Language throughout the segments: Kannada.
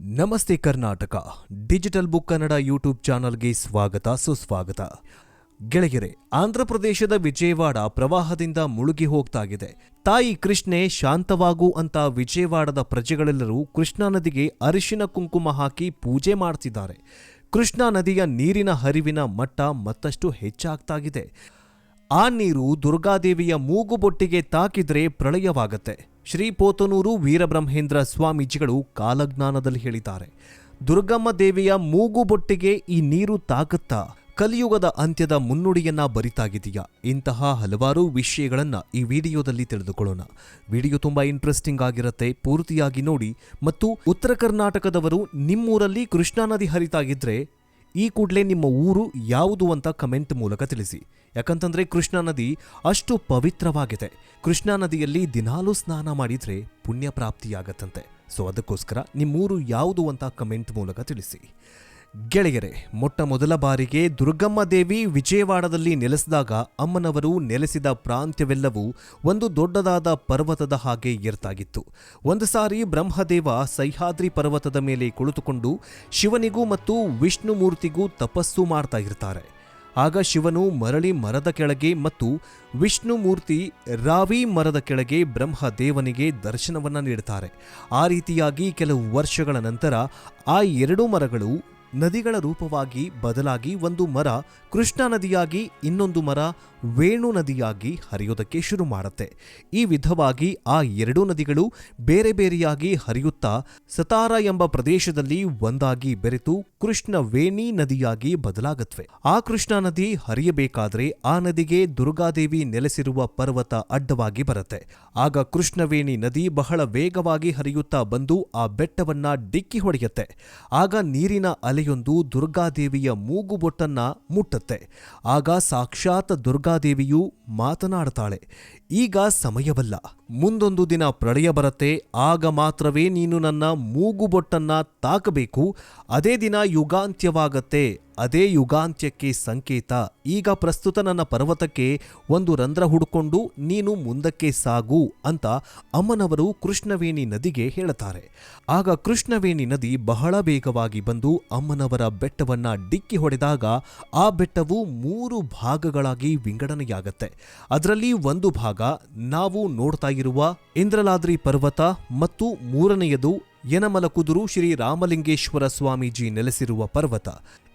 ನಮಸ್ತೆ Karnataka. Digital book Kannada YouTube ಚಾನಲ್ಗೆ ಸ್ವಾಗತ, ಸುಸ್ವಾಗತ. ಗೆಳೆಯರೆ ಆಂಧ್ರಪ್ರದೇಶದ ವಿಜಯವಾಡ ಪ್ರವಾಹದಿಂದ ಮುಳುಗಿ ಹೋಗ್ತಾಗಿದೆ. ತಾಯಿ ಕೃಷ್ಣೆ ಶಾಂತವಾಗು ಅಂತ ವಿಜಯವಾಡದ ಪ್ರಜೆಗಳೆಲ್ಲರೂ ಕೃಷ್ಣಾ ನದಿಗೆ ಅರಿಶಿನ ಕುಂಕುಮ ಹಾಕಿ ಪೂಜೆ ಮಾಡ್ತಿದ್ದಾರೆ. ಕೃಷ್ಣಾ ನದಿಯ ನೀರಿನ ಹರಿವಿನ ಮಟ್ಟ ಮತ್ತಷ್ಟು ಹೆಚ್ಚಾಗ್ತಾಗಿದೆ. ಆ ನೀರು ದುರ್ಗಾದೇವಿಯ ಮೂಗುಬೊಟ್ಟಿಗೆ ತಾಕಿದ್ರೆ ಪ್ರಳಯವಾಗತ್ತೆ. ಶ್ರೀ ಪೋತನೂರು ವೀರಬ್ರಹ್ಮೇಂದ್ರ ಸ್ವಾಮೀಜಿಗಳು ಕಾಲಜ್ಞಾನದಲ್ಲಿ ಹೇಳಿದ್ದಾರೆ, ದುರ್ಗಮ್ಮ ದೇವಿಯ ಮೂಗುಬೊಟ್ಟಿಗೆ ಈ ನೀರು ತಾಕುತ್ತಾ? ಕಲಿಯುಗದ ಅಂತ್ಯದ ಮುನ್ನುಡಿಯನ್ನ ಬರಿತಾಗಿದೆಯಾ ಇಂತಹ ಹಲವಾರು ವಿಷಯಗಳನ್ನು ಈ ವಿಡಿಯೋದಲ್ಲಿ ತಿಳಿದುಕೊಳ್ಳೋಣ. ವಿಡಿಯೋ ತುಂಬ ಇಂಟ್ರೆಸ್ಟಿಂಗ್ ಆಗಿರುತ್ತೆ, ಪೂರ್ತಿಯಾಗಿ ನೋಡಿ. ಮತ್ತು ಉತ್ತರ ಕರ್ನಾಟಕದವರು ನಿಮ್ಮೂರಲ್ಲಿ ಕೃಷ್ಣಾ ನದಿ ಹರಿತಾಗಿದ್ರೆ ಈ ಕೂಡಲೇ ನಿಮ್ಮ ಊರು ಯಾವುದು ಅಂತ ಕಮೆಂಟ್ ಮೂಲಕ ತಿಳಿಸಿ. ಯಾಕಂತಂದ್ರೆ ಕೃಷ್ಣಾ ನದಿ ಅಷ್ಟು ಪವಿತ್ರವಾಗಿದೆ. ಕೃಷ್ಣಾ ನದಿಯಲ್ಲಿ ದಿನಾಲೂ ಸ್ನಾನ ಮಾಡಿದ್ರೆ ಪುಣ್ಯ ಪ್ರಾಪ್ತಿಯಾಗತ್ತಂತೆ. ಸೊ ಅದಕ್ಕೋಸ್ಕರ ನಿಮ್ಮೂರು ಯಾವುದು ಅಂತ ಕಮೆಂಟ್ ಮೂಲಕ ತಿಳಿಸಿ. ಗೆಳೆಯರೆ, ಮೊಟ್ಟ ಮೊದಲ ಬಾರಿಗೆ ದುರ್ಗಮ್ಮ ದೇವಿ ವಿಜಯವಾಡದಲ್ಲಿ ನೆಲೆಸಿದಾಗ ಅಮ್ಮನವರು ನೆಲೆಸಿದ ಪ್ರಾಂತ್ಯವೆಲ್ಲವೂ ಒಂದು ದೊಡ್ಡದಾದ ಪರ್ವತದ ಹಾಗೆ ಏರ್ತಾಗಿತ್ತು. ಒಂದು ಸಾರಿ ಬ್ರಹ್ಮದೇವ ಸಹ್ಯಾದ್ರಿ ಪರ್ವತದ ಮೇಲೆ ಕುಳಿತುಕೊಂಡು ಶಿವನಿಗೂ ಮತ್ತು ವಿಷ್ಣು ಮೂರ್ತಿಗೂ ತಪಸ್ಸು ಮಾಡ್ತಾ ಇರ್ತಾರೆ. ಆಗ ಶಿವನು ಮರಳಿ ಮರದ ಕೆಳಗೆ ಮತ್ತು ವಿಷ್ಣು ಮೂರ್ತಿ ರಾವಿ ಮರದ ಕೆಳಗೆ ಬ್ರಹ್ಮದೇವನಿಗೆ ದರ್ಶನವನ್ನು ನೀಡುತ್ತಾರೆ ಆ ರೀತಿಯಾಗಿ ಕೆಲವು ವರ್ಷಗಳ ನಂತರ ಆ ಎರಡೂ ಮರಗಳು ನದಿಗಳ ರೂಪವಾಗಿ ಬದಲಾಗಿ ಒಂದು ಮರ ಕೃಷ್ಣಾ ನದಿಯಾಗಿ ಇನ್ನೊಂದು ಮರ ವೇಣು ನದಿಯಾಗಿ ಹರಿಯೋದಕ್ಕೆ ಶುರು ಮಾಡುತ್ತೆ. ಈ ವಿಧವಾಗಿ ಆ ಎರಡೂ ನದಿಗಳು ಬೇರೆ ಬೇರೆಯಾಗಿ ಹರಿಯುತ್ತಾ ಸತಾರ ಎಂಬ ಪ್ರದೇಶದಲ್ಲಿ ಒಂದಾಗಿ ಬೆರೆತು ಕೃಷ್ಣ ವೇಣಿ ನದಿಯಾಗಿ ಬದಲಾಗತ್ವೆ. ಆ ಕೃಷ್ಣಾ ನದಿ ಹರಿಯಬೇಕಾದ್ರೆ ಆ ನದಿಗೆ ದುರ್ಗಾದೇವಿ ನೆಲೆಸಿರುವ ಪರ್ವತ ಅಡ್ಡವಾಗಿ ಬರುತ್ತೆ. ಆಗ ಕೃಷ್ಣವೇಣಿ ನದಿ ಬಹಳ ವೇಗವಾಗಿ ಹರಿಯುತ್ತಾ ಬಂದು ಆ ಬೆಟ್ಟವನ್ನ ಡಿಕ್ಕಿ ಹೊಡೆಯುತ್ತೆ. ಆಗ ನೀರಿನ ಅಲೆಯೊಂದು ದುರ್ಗಾದೇವಿಯ ಮೂಗುಬೊಟ್ಟನ್ನ ಮುಟ್ಟತ್ತೆ. ಆಗ ಸಾಕ್ಷಾತ್ ದುರ್ಗಾದೇವಿಯು ಮಾತನಾಡ್ತಾಳೆ. ಈಗ ಸಮಯವಲ್ಲ. ಮುಂದೊಂದು ದಿನ ಪ್ರಳಯ ಬರತ್ತೆ. ಆಗ ಮಾತ್ರವೇ ನೀನು ನನ್ನ ಮೂಗುಬೊಟ್ಟನ್ನ ತಾಕಬೇಕು. ಅದೇ ದಿನ ಯುಗಾಂತ್ಯವಾಗತ್ತೆ. ಅದೇ ಯುಗಾಂತ್ಯಕ್ಕೆ ಸಂಕೇತ. ಈಗ ಪ್ರಸ್ತುತ ನನ್ನ ಪರ್ವತಕ್ಕೆ ಒಂದು ರಂಧ್ರ ಹುಡುಕೊಂಡು ನೀನು ಮುಂದಕ್ಕೆ ಸಾಗು ಅಂತ ಅಮ್ಮನವರು ಕೃಷ್ಣವೇಣಿ ನದಿಗೆ ಹೇಳುತ್ತಾರೆ. ಆಗ ಕೃಷ್ಣವೇಣಿ ನದಿ ಬಹಳ ಬೇಗವಾಗಿ ಬಂದು ಅಮ್ಮನವರ ಬೆಟ್ಟವನ್ನ ಡಿಕ್ಕಿ ಹೊಡೆದಾಗ ಆ ಬೆಟ್ಟವು ಮೂರು ಭಾಗಗಳಾಗಿ ವಿಂಗಡಣೆಯಾಗತ್ತೆ ಅದರಲ್ಲಿ ಒಂದು ಭಾಗ ನಾವು ನೋಡ್ತಾ ಇರುವ ಇಂದ್ರಲಾದ್ರಿ ಪರ್ವತ ಮತ್ತು ಮೂರನೆಯದು ಯನಮಲಕುದುರು ಶ್ರೀ ರಾಮಲಿಂಗೇಶ್ವರ ಸ್ವಾಮೀಜಿ ನೆಲೆಸಿರುವ ಪರ್ವತ.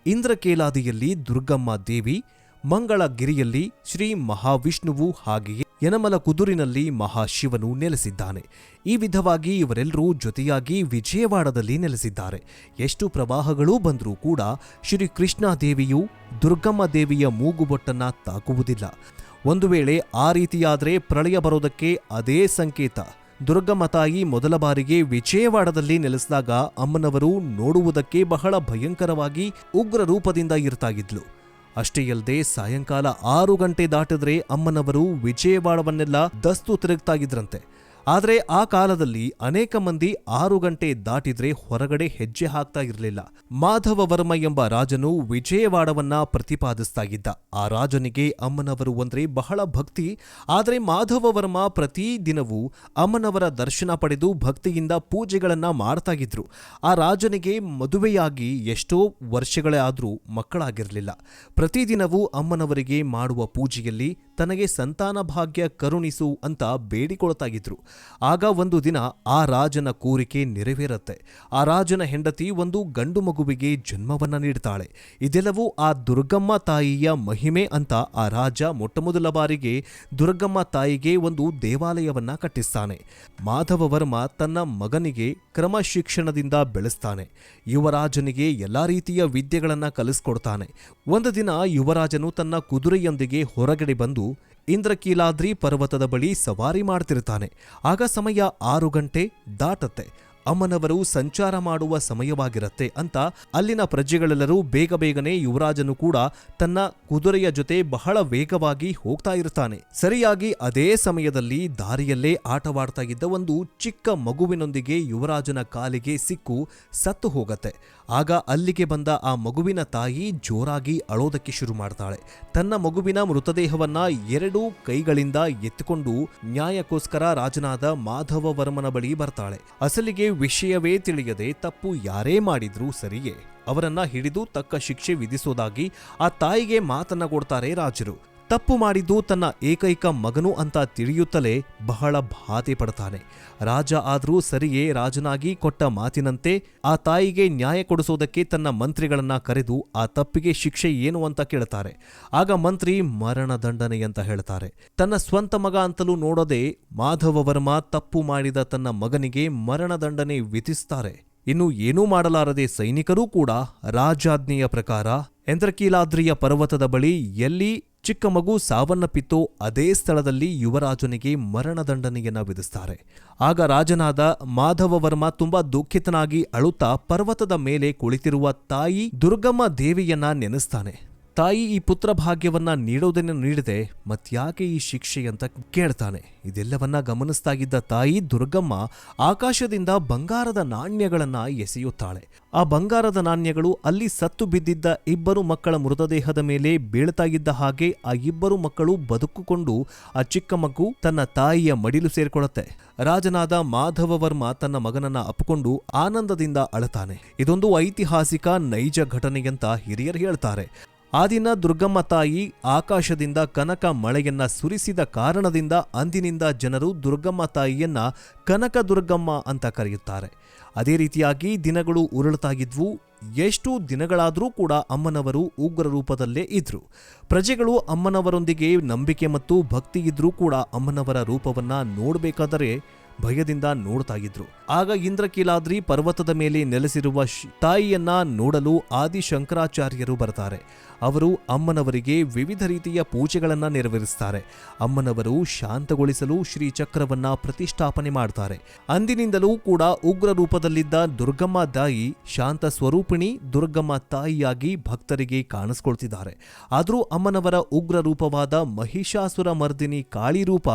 ಇಂದ್ರಕೇಲಾದಿಯಲ್ಲಿ ದುರ್ಗಮ್ಮ ದೇವಿ ಮಂಗಳಗಿರಿಯಲ್ಲಿ ಶ್ರೀ ಮಹಾವಿಷ್ಣುವು ಹಾಗೆಯೇ ಯನಮಲ ಕುದುರಿನಲ್ಲಿ ಮಹಾಶಿವನು ನೆಲೆಸಿದ್ದಾನೆ. ಈ ವಿಧವಾಗಿ ಇವರೆಲ್ಲರೂ ಜೊತೆಯಾಗಿ ವಿಜಯವಾಡದಲ್ಲಿ ನೆಲೆಸಿದ್ದಾರೆ. ಎಷ್ಟು ಪ್ರವಾಹಗಳೂ ಬಂದರೂ ಕೂಡ ಶ್ರೀ ಕೃಷ್ಣಾದೇವಿಯು ದುರ್ಗಮ್ಮ ದೇವಿಯ ಮೂಗುಬೊಟ್ಟನ್ನ ತಾಕುವುದಿಲ್ಲ. ಒಂದು ವೇಳೆ ಆ ರೀತಿಯಾದರೆ ಪ್ರಳಯ ಬರೋದಕ್ಕೆ ಅದೇ ಸಂಕೇತ. ದುರ್ಗಮ್ಮ ತಾಯಿ ಮೊದಲ ಬಾರಿಗೆ ವಿಜಯವಾಡದಲ್ಲಿ ನೆಲೆಸಿದಾಗ ಅಮ್ಮನವರು ನೋಡುವುದಕ್ಕೆ ಬಹಳ ಭಯಂಕರವಾಗಿ ಉಗ್ರ ರೂಪದಿಂದ ಇರ್ತಾಗಿದ್ಲು ಅಷ್ಟೇ ಅಲ್ಲದೆ ಸಾಯಂಕಾಲ ಆರು ಗಂಟೆ ದಾಟಿದ್ರೆ ಅಮ್ಮನವರು ವಿಜಯವಾಡವನ್ನೆಲ್ಲ ದಸ್ತು ತಿರುಗ್ತಾಗಿದ್ರಂತೆ. ಆದರೆ ಆ ಕಾಲದಲ್ಲಿ ಅನೇಕ ಮಂದಿ ಆರು ಗಂಟೆ ದಾಟಿದ್ರೆ ಹೊರಗಡೆ ಹೆಜ್ಜೆ ಹಾಕ್ತಾ ಇರಲಿಲ್ಲ. ಮಾಧವ ವರ್ಮ ಎಂಬ ರಾಜನು ವಿಜಯವಾಡವನ್ನ ಪ್ರತಿಪಾದಿಸ್ತಾ ಇದ್ದ ಆ ರಾಜನಿಗೆ ಅಮ್ಮನವರು ಅಂದ್ರೆ ಬಹಳ ಭಕ್ತಿ. ಆದರೆ ಮಾಧವ ವರ್ಮ ಪ್ರತಿ ದಿನವೂ ಅಮ್ಮನವರ ದರ್ಶನ ಪಡೆದು ಭಕ್ತಿಯಿಂದ ಪೂಜೆಗಳನ್ನ ಮಾಡ್ತಾ ಇದ್ರು. ಆ ರಾಜನಿಗೆ ಮದುವೆಯಾಗಿ ಎಷ್ಟೋ ವರ್ಷಗಳೇ ಆದರೂ ಮಕ್ಕಳಾಗಿರಲಿಲ್ಲ. ಪ್ರತಿದಿನವೂ ಅಮ್ಮನವರಿಗೆ ಮಾಡುವ ಪೂಜೆಯಲ್ಲಿ ತನಗೆ ಸಂತಾನ ಭಾಗ್ಯ ಕರುಣಿಸು ಅಂತ ಬೇಡಿಕೊಳ್ತಾಗಿದ್ರು. ಆಗ ಒಂದು ದಿನ ಆ ರಾಜನ ಕೋರಿಕೆ ನೆರವೇರತ್ತೆ. ಆ ರಾಜನ ಹೆಂಡತಿ ಒಂದು ಗಂಡು ಮಗುವಿಗೆ ಜನ್ಮವನ್ನ ನೀಡ್ತಾಳೆ. ಇದೆಲ್ಲವೂ ಆ ದುರ್ಗಮ್ಮ ತಾಯಿಯ ಮಹಿಮೆ ಅಂತ ಆ ರಾಜ ಮೊಟ್ಟಮೊದಲ ಬಾರಿಗೆ ದುರ್ಗಮ್ಮ ತಾಯಿಗೆ ಒಂದು ದೇವಾಲಯವನ್ನ ಕಟ್ಟಿಸ್ತಾನೆ. ಮಾಧವ ವರ್ಮ ತನ್ನ ಮಗನಿಗೆ ಕ್ರಮ ಶಿಕ್ಷಣದಿಂದ ಬೆಳೆಸ್ತಾನೆ. ಯುವರಾಜನಿಗೆ ಎಲ್ಲ ರೀತಿಯ ವಿದ್ಯೆಗಳನ್ನ ಕಲಿಸ್ಕೊಡ್ತಾನೆ. ಒಂದು ದಿನ ಯುವರಾಜನು ತನ್ನ ಕುದುರೆಯೊಂದಿಗೆ ಹೊರಗಡೆ ಬಂದು ಇಂದ್ರಕೀಲಾದ್ರಿ ಪರ್ವತದ ಬಳಿ ಸವಾರಿ ಮಾಡ್ತಿರ್ತಾನೆ. ಆಗ ಸಮಯ ಆರು ಗಂಟೆ ದಾಟತ್ತೆ. ಅಮ್ಮನವರು ಸಂಚಾರ ಮಾಡುವ ಸಮಯವಾಗಿರತ್ತೆ ಅಂತ ಅಲ್ಲಿನ ಪ್ರಜೆಗಳೆಲ್ಲರೂ ಬೇಗ ಬೇಗನೆ ಯುವರಾಜನು ಕೂಡ ತನ್ನ ಕುದುರೆಯ ಜೊತೆ ಬಹಳ ವೇಗವಾಗಿ ಹೋಗ್ತಾ ಇರ್ತಾನೆ. ಸರಿಯಾಗಿ ಅದೇ ಸಮಯದಲ್ಲಿ ದಾರಿಯಲ್ಲೇ ಆಟವಾಡ್ತಾ ಇದ್ದ ಒಂದು ಚಿಕ್ಕ ಮಗುವಿನೊಂದಿಗೆ ಯುವರಾಜನ ಕಾಲಿಗೆ ಸಿಕ್ಕು ಸತ್ತು ಹೋಗತ್ತೆ. ಆಗ ಅಲ್ಲಿಗೆ ಬಂದ ಆ ಮಗುವಿನ ತಾಯಿ ಜೋರಾಗಿ ಅಳೋದಕ್ಕೆ ಶುರು ಮಾಡ್ತಾಳೆ. ತನ್ನ ಮಗುವಿನ ಮೃತದೇಹವನ್ನ ಎರಡು ಕೈಗಳಿಂದ ಎತ್ತಿಕೊಂಡು ನ್ಯಾಯಕ್ಕೋಸ್ಕರ ರಾಜನಾದ ಮಾಧವ ವರ್ಮನ ಬಳಿ ಬರ್ತಾಳೆ. ಅಸಲಿಗೆ ವಿಷಯವೇ ತಿಳಿಯದೆ ತಪ್ಪು ಯಾರೇ ಮಾಡಿದ್ರೂ ಸರಿಯೇ. ಅವರನ್ನ ಹಿಡಿದು ತಕ್ಕ ಶಿಕ್ಷೆ ವಿಧಿಸೋದಾಗಿ ಆ ತಾಯಿಗೆ ಮಾತನ್ನ ಕೊಡ್ತಾರೆ ರಾಜರು. ತಪ್ಪು ಮಾಡಿದ್ದು ತನ್ನ ಏಕೈಕ ಮಗನು ಅಂತ ತಿಳಿಯುತ್ತಲೇ ಬಹಳ ಬಾಧೆ ಪಡ್ತಾನೆ ರಾಜ ಆದರೂ ಸರಿಯೇ ರಾಜನಾಗಿ ಕೊಟ್ಟ ಮಾತಿನಂತೆ ಆ ತಾಯಿಗೆ ನ್ಯಾಯ ಕೊಡಿಸೋದಕ್ಕೆ ತನ್ನ ಮಂತ್ರಿಗಳನ್ನ ಕರೆದು ಆ ತಪ್ಪಿಗೆ ಶಿಕ್ಷೆ ಏನು ಅಂತ ಕೇಳ್ತಾರೆ ಆಗ ಮಂತ್ರಿ ಮರಣ ದಂಡನೆ ಅಂತ ಹೇಳ್ತಾರೆ ತನ್ನ ಸ್ವಂತ ಮಗ ಅಂತಲೂ ನೋಡದೆ ಮಾಧವ ವರ್ಮ ತಪ್ಪು ಮಾಡಿದ ತನ್ನ ಮಗನಿಗೆ ಮರಣ ದಂಡನೆ ವಿಧಿಸ್ತಾರೆ. ಇನ್ನು ಏನೂ ಮಾಡಲಾರದೆ ಸೈನಿಕರೂ ಕೂಡ ರಾಜಾಜ್ಞೆಯ ಪ್ರಕಾರ ಎಂದ್ರಕೀಲಾದ್ರಿಯ ಪರ್ವತದ ಬಳಿ ಎಲ್ಲಿ ಚಿಕ್ಕ ಮಗು ಸಾವನ್ನಪ್ಪಿತ್ತು ಅದೇ ಸ್ಥಳದಲ್ಲಿ ಯುವರಾಜನಿಗೆ ಮರಣದಂಡನೆಯನ್ನು ವಿಧಿಸ್ತಾರೆ. ಆಗ ರಾಜನಾದ ಮಾಧವವರ್ಮ ತುಂಬಾ ದುಃಖಿತನಾಗಿ ಅಳುತ್ತಾ ಪರ್ವತದ ಮೇಲೆ ಕುಳಿತಿರುವ ತಾಯಿ ದುರ್ಗಮ್ಮ ದೇವಿಯನ್ನ ನೆನೆಸ್ತಾನೆ. ತಾಯಿ ಈ ಪುತ್ರ ಭಾಗ್ಯವನ್ನ ನೀಡೋದನ್ನು ನೀಡದೆ ಮತ್ಯಾಕೆ ಈ ಶಿಕ್ಷೆ ಅಂತ ಕೇಳ್ತಾನೆ. ಇದೆಲ್ಲವನ್ನ ಗಮನಿಸ್ತಾ ಇದ್ದ ತಾಯಿ ದುರ್ಗಮ್ಮ ಆಕಾಶದಿಂದ ಬಂಗಾರದ ನಾಣ್ಯಗಳನ್ನ ಎಸೆಯುತ್ತಾಳೆ. ಆ ಬಂಗಾರದ ನಾಣ್ಯಗಳು ಅಲ್ಲಿ ಸತ್ತು ಬಿದ್ದಿದ್ದ ಇಬ್ಬರು ಮಕ್ಕಳ ಮೃತದೇಹದ ಮೇಲೆ ಬೀಳ್ತಾ ಇದ್ದ ಹಾಗೆ ಆ ಇಬ್ಬರು ಮಕ್ಕಳು ಬದುಕುಕೊಂಡು ಆ ಚಿಕ್ಕ ಮಗು ತನ್ನ ತಾಯಿಯ ಮಡಿಲು ಸೇರಿಕೊಳ್ಳುತ್ತೆ. ರಾಜನಾದ ಮಾಧವ ವರ್ಮ ತನ್ನ ಮಗನನ್ನ ಅಪ್ಪಿಕೊಂಡು ಆನಂದದಿಂದ ಅಳತಾನೆ ಇದೊಂದು ಐತಿಹಾಸಿಕ ನೈಜ ಘಟನೆಯಂತ ಹಿರಿಯರು ಹೇಳ್ತಾರೆ. ಆ ದಿನ ದುರ್ಗಮ್ಮ ತಾಯಿ ಆಕಾಶದಿಂದ ಕನಕ ಮಳೆಯನ್ನ ಸುರಿಸಿದ ಕಾರಣದಿಂದ ಅಂದಿನಿಂದ ಜನರು ದುರ್ಗಮ್ಮ ತಾಯಿಯನ್ನ ಕನಕ ದುರ್ಗಮ್ಮ ಅಂತ ಕರೆಯುತ್ತಾರೆ. ಅದೇ ರೀತಿಯಾಗಿ ದಿನಗಳು ಉರುಳುತ್ತಾಗಿದ್ವು ಎಷ್ಟು ದಿನಗಳಾದರೂ ಕೂಡ ಅಮ್ಮನವರು ಉಗ್ರ ರೂಪದಲ್ಲೇ ಇದ್ರು. ಪ್ರಜೆಗಳು ಅಮ್ಮನವರೊಂದಿಗೆ ನಂಬಿಕೆ ಮತ್ತು ಭಕ್ತಿ ಇದ್ರೂ ಕೂಡ ಅಮ್ಮನವರ ರೂಪವನ್ನು ನೋಡಬೇಕಾದರೆ ಭಯದಿಂದ ನೋಡ್ತಾ ಇದ್ರು. ಆಗ ಇಂದ್ರಕೀಲಾದ್ರಿ ಪರ್ವತದ ಮೇಲೆ ನೆಲೆಸಿರುವ ತಾಯಿಯನ್ನ ನೋಡಲು ಆದಿ ಶಂಕರಾಚಾರ್ಯರು ಬರ್ತಾರೆ. ಅವರು ಅಮ್ಮನವರಿಗೆ ವಿವಿಧ ರೀತಿಯ ಪೂಜೆಗಳನ್ನ ನೆರವೇರಿಸ್ತಾರೆ. ಅಮ್ಮನವರು ಶಾಂತಗೊಳಿಸಲು ಶ್ರೀ ಚಕ್ರವನ್ನ ಪ್ರತಿಷ್ಠಾಪನೆ ಮಾಡ್ತಾರೆ. ಅಂದಿನಿಂದಲೂ ಕೂಡ ಉಗ್ರ ರೂಪದಲ್ಲಿದ್ದ ದುರ್ಗಮ್ಮ ತಾಯಿ ಶಾಂತ ಸ್ವರೂಪಿಣಿ ದುರ್ಗಮ್ಮ ತಾಯಿಯಾಗಿ ಭಕ್ತರಿಗೆ ಕಾಣಿಸ್ಕೊಳ್ತಿದ್ದಾರೆ. ಆದರೂ ಅಮ್ಮನವರ ಉಗ್ರ ರೂಪವಾದ ಮಹಿಷಾಸುರ ಮರ್ದಿನಿ ಕಾಳಿ ರೂಪ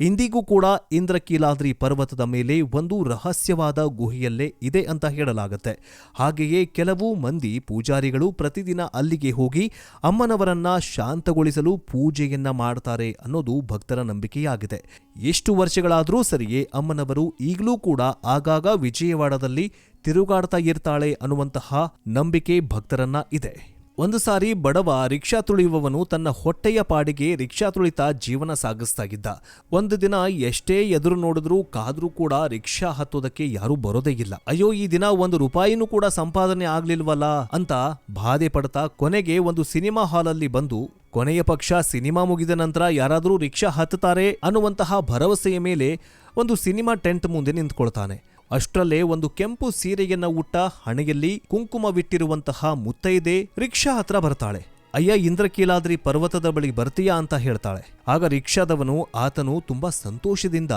ಇಂದಿಗೂ ಕೂಡ ಇಂದ್ರಕೀಲಾದ್ರಿ ಪರ್ವತದ ಮೇಲೆ ಒಂದು ರಹಸ್ಯವಾದ ಗುಹೆಯಲ್ಲೇ ಇದೆ ಅಂತ ಹೇಳಲಾಗುತ್ತೆ. ಹಾಗೆಯೇ ಕೆಲವು ಮಂದಿ ಪೂಜಾರಿಗಳು ಪ್ರತಿದಿನ ಅಲ್ಲಿಗೆ ಹೋಗಿ ಅಮ್ಮನವರನ್ನ ಶಾಂತಗೊಳಿಸಲು ಪೂಜೆಯನ್ನ ಮಾಡ್ತಾರೆ ಅನ್ನೋದು ಭಕ್ತರ ನಂಬಿಕೆಯಾಗಿದೆ. ಎಷ್ಟು ವರ್ಷಗಳಾದರೂ ಸರಿಯೇ ಅಮ್ಮನವರು ಈಗಲೂ ಕೂಡ ಆಗಾಗ ವಿಜಯವಾಡದಲ್ಲಿ ತಿರುಗಾಡ್ತಾ ಇರ್ತಾಳೆ ಅನ್ನುವಂತಹ ನಂಬಿಕೆ ಭಕ್ತರನ್ನ ಇದೆ. ಒಂದು ಸಾರಿ ಬಡವ ರಿಕ್ಷಾ ತುಳಿಯುವವನು ತನ್ನ ಹೊಟ್ಟೆಯ ಪಾಡಿಗೆ ರಿಕ್ಷಾ ತುಳಿತಾ ಜೀವನ ಸಾಗಿಸ್ತಾ ಇದ್ದ ಒಂದು ದಿನ ಎಷ್ಟೇ ಎದುರು ನೋಡಿದ್ರೂ ಕಾದ್ರೂ ಕೂಡ ರಿಕ್ಷಾ ಹತ್ತೋದಕ್ಕೆ ಯಾರೂ ಬರೋದೇ ಇಲ್ಲ. ಅಯ್ಯೋ, ಈ ದಿನ ಒಂದು ರೂಪಾಯಿನೂ ಕೂಡ ಸಂಪಾದನೆ ಆಗ್ಲಿಲ್ವಲ್ಲ ಅಂತ ಬಾಧೆ ಪಡ್ತಾ ಕೊನೆಗೆ ಒಂದು ಸಿನಿಮಾ ಹಾಲಲ್ಲಿ ಬಂದು ಕೊನೆಯ ಪಕ್ಷ ಸಿನಿಮಾ ಮುಗಿದ ನಂತರ ಯಾರಾದರೂ ರಿಕ್ಷಾ ಹತ್ತುತ್ತಾರೆ ಅನ್ನುವಂತಹ ಭರವಸೆಯ ಮೇಲೆ ಒಂದು ಸಿನಿಮಾ ಟೆಂಟ್ ಮುಂದೆ ನಿಂತ್ಕೊಳ್ತಾನೆ. ಅಷ್ಟರಲ್ಲೇ ಒಂದು ಕೆಂಪು ಸೀರೆಯನ್ನ ಉಟ್ಟ ಹಣೆಯಲ್ಲಿ ಕುಂಕುಮವಿಟ್ಟಿರುವಂತಹ ಮುತ್ತೈದೆ ರಿಕ್ಷಾ ಹತ್ರ ಬರ್ತಾಳೆ. ಅಯ್ಯ, ಇಂದ್ರಕೀಲಾದ್ರಿ ಪರ್ವತದ ಬಳಿ ಬರ್ತೀಯಾ ಅಂತ ಹೇಳ್ತಾಳೆ. ಆಗ ರಿಕ್ಷಾದವನು, ಆತನು ತುಂಬಾ ಸಂತೋಷದಿಂದ,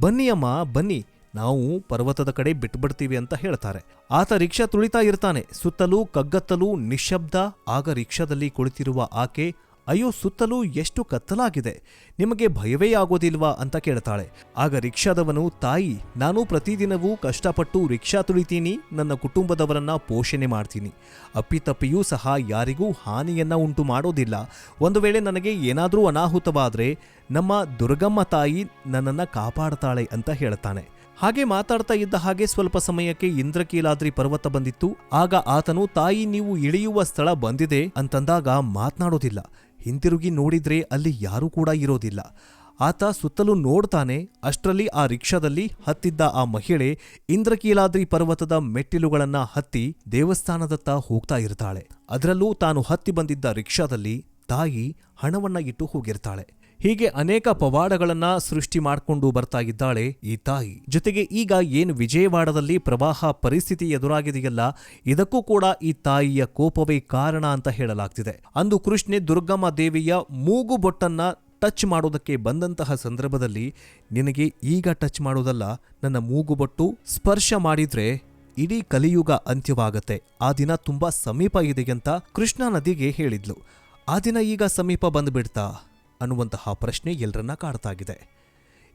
ಬನ್ನಿ ಅಮ್ಮ, ಬನ್ನಿ, ನಾವು ಪರ್ವತದ ಕಡೆ ಬಿಟ್ಬಿಡ್ತೀವಿ ಅಂತ ಹೇಳ್ತಾರೆ. ಆತ ರಿಕ್ಷಾ ತುಳಿತಾ ಇರ್ತಾನೆ. ಸುತ್ತಲೂ ಕಗ್ಗತ್ತಲೂ ನಿಶ್ಶಬ್ದ. ಆಗ ರಿಕ್ಷಾದಲ್ಲಿ ಕುಳಿತಿರುವ ಆಕೆ ಅಯ್ಯೋ, ಸುತ್ತಲೂ ಎಷ್ಟು ಕತ್ತಲಾಗಿದೆ. ನಿಮಗೆ ಭಯವೇ ಆಗೋದಿಲ್ವಾ ಅಂತ ಕೇಳ್ತಾಳೆ. ಆಗ ರಿಕ್ಷಾದವನು, ತಾಯಿ, ನಾನು ಪ್ರತಿದಿನವೂ ಕಷ್ಟಪಟ್ಟು ರಿಕ್ಷಾ ತುಳಿತೀನಿ, ನನ್ನ ಕುಟುಂಬದವರನ್ನ ಪೋಷಣೆ ಮಾಡ್ತೀನಿ. ಅಪ್ಪಿತಪ್ಪಿಯೂ ಸಹ ಯಾರಿಗೂ ಹಾನಿಯನ್ನ ಉಂಟು ಮಾಡೋದಿಲ್ಲ. ಒಂದು ವೇಳೆ ನನಗೆ ಏನಾದರೂ ಅನಾಹುತವಾದರೆ, ನಮ್ಮ ದುರ್ಗಮ್ಮ ತಾಯಿ ನನ್ನನ್ನು ಕಾಪಾಡ್ತಾಳೆ ಅಂತ ಹೇಳ್ತಾನೆ. ಹಾಗೆ ಮಾತಾಡ್ತಾ ಇದ್ದ ಹಾಗೆ ಸ್ವಲ್ಪ ಸಮಯಕ್ಕೆ ಇಂದ್ರಕೀಲಾದ್ರಿ ಪರ್ವತ ಬಂದಿತ್ತು. ಆಗ ಆತನು, ತಾಯಿ, ನೀವು ಇಳಿಯುವ ಸ್ಥಳ ಬಂದಿದೆ ಅಂತಂದಾಗ ಮಾತನಾಡೋದಿಲ್ಲ. ಹಿಂತಿರುಗಿ ನೋಡಿದ್ರೆ ಅಲ್ಲಿ ಯಾರೂ ಕೂಡ ಇರೋದಿಲ್ಲ. ಆತ ಸುತ್ತಲೂ ನೋಡ್ತಾನೆ, ಅಷ್ಟರಲ್ಲಿ ಆ ರಿಕ್ಷಾದಲ್ಲಿ ಹತ್ತಿದ್ದ ಆ ಮಹಿಳೆ ಇಂದ್ರಕೀಲಾದ್ರಿ ಪರ್ವತದ ಮೆಟ್ಟಿಲುಗಳನ್ನ ಹತ್ತಿ ದೇವಸ್ಥಾನದತ್ತ ಹೋಗ್ತಾ ಇರ್ತಾಳೆ. ಅದರಲ್ಲೂ ತಾನು ಹತ್ತಿ ಬಂದಿದ್ದ ರಿಕ್ಷಾದಲ್ಲಿ ತಾಯಿ ಹಣವನ್ನ ಇಟ್ಟು ಹೋಗಿರ್ತಾಳೆ. ಹೀಗೆ ಅನೇಕ ಪವಾಡಗಳನ್ನ ಸೃಷ್ಟಿ ಮಾಡಿಕೊಂಡು ಬರ್ತಾ ಇದ್ದಾಳೆ ಈ ತಾಯಿ. ಜೊತೆಗೆ ಈಗ ಏನು ವಿಜಯವಾಡದಲ್ಲಿ ಪ್ರವಾಹ ಪರಿಸ್ಥಿತಿ ಎದುರಾಗಿದೆಯಲ್ಲ, ಇದಕ್ಕೂ ಕೂಡ ಈ ತಾಯಿಯ ಕೋಪವೇ ಕಾರಣ ಅಂತ ಹೇಳಲಾಗ್ತಿದೆ. ಅಂದು ಕೃಷ್ಣೆ ದುರ್ಗಮ್ಮ ದೇವಿಯ ಮೂಗು ಬೊಟ್ಟನ್ನ ಟಚ್ ಮಾಡೋದಕ್ಕೆ ಬಂದಂತಹ ಸಂದರ್ಭದಲ್ಲಿ, ನಿನಗೆ ಈಗ ಟಚ್ ಮಾಡೋದಲ್ಲ, ನನ್ನ ಮೂಗುಬೊಟ್ಟು ಸ್ಪರ್ಶ ಮಾಡಿದ್ರೆ ಇಡೀ ಕಲಿಯುಗ ಅಂತ್ಯವಾಗತ್ತೆ. ಆ ದಿನ ತುಂಬಾ ಸಮೀಪ ಇದೆ ಅಂತ ಕೃಷ್ಣಾ ನದಿಗೆ ಹೇಳಿದ್ಲು. ಆ ದಿನ ಈಗ ಸಮೀಪ ಬಂದ್ಬಿಡ್ತಾ? ಅನ್ನುವಂತಹ ಪ್ರಶ್ನೆ ಎಲ್ಲರನ್ನ ಕಾಡ್ತಾಗಿದೆ.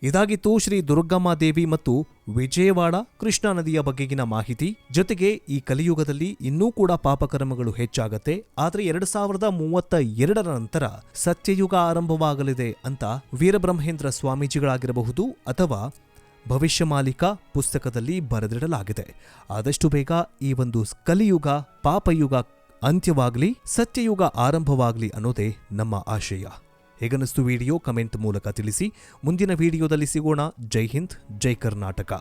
ಇದಾಗಿತ್ತು ಶ್ರೀ ದುರ್ಗಮ್ಮ ದೇವಿ ಮತ್ತು ವಿಜಯವಾಡ ಕೃಷ್ಣಾ ನದಿಯ ಬಗೆಗಿನ ಮಾಹಿತಿ. ಜೊತೆಗೆ ಈ ಕಲಿಯುಗದಲ್ಲಿ ಇನ್ನೂ ಕೂಡ ಪಾಪಕರ್ಮಗಳು ಹೆಚ್ಚಾಗತ್ತೆ. ಆದರೆ ಎರಡು ಸಾವಿರದ ಮೂವತ್ತ ಎರಡರ ನಂತರ ಸತ್ಯಯುಗ ಆರಂಭವಾಗಲಿದೆ ಅಂತ ವೀರಬ್ರಹ್ಮೇಂದ್ರ ಸ್ವಾಮೀಜಿಗಳಾಗಿರಬಹುದು ಅಥವಾ ಭವಿಷ್ಯ ಮಾಲಿಕ ಪುಸ್ತಕದಲ್ಲಿ ಬರೆದಿಡಲಾಗಿದೆ. ಆದಷ್ಟು ಬೇಗ ಈ ಒಂದು ಕಲಿಯುಗ, ಪಾಪಯುಗ ಅಂತ್ಯವಾಗಲಿ, ಸತ್ಯಯುಗ ಆರಂಭವಾಗಲಿ ಅನ್ನೋದೇ ನಮ್ಮ ಆಶಯ. ಹೇಗನ್ನಿಸ್ತು ವಿಡಿಯೋ ಕಮೆಂಟ್ ಮೂಲಕ ತಿಳಿಸಿ. ಮುಂದಿನ ವಿಡಿಯೋದಲ್ಲಿ ಸಿಗೋಣ. ಜೈ ಹಿಂದ್ ಜೈ ಕರ್ನಾಟಕ.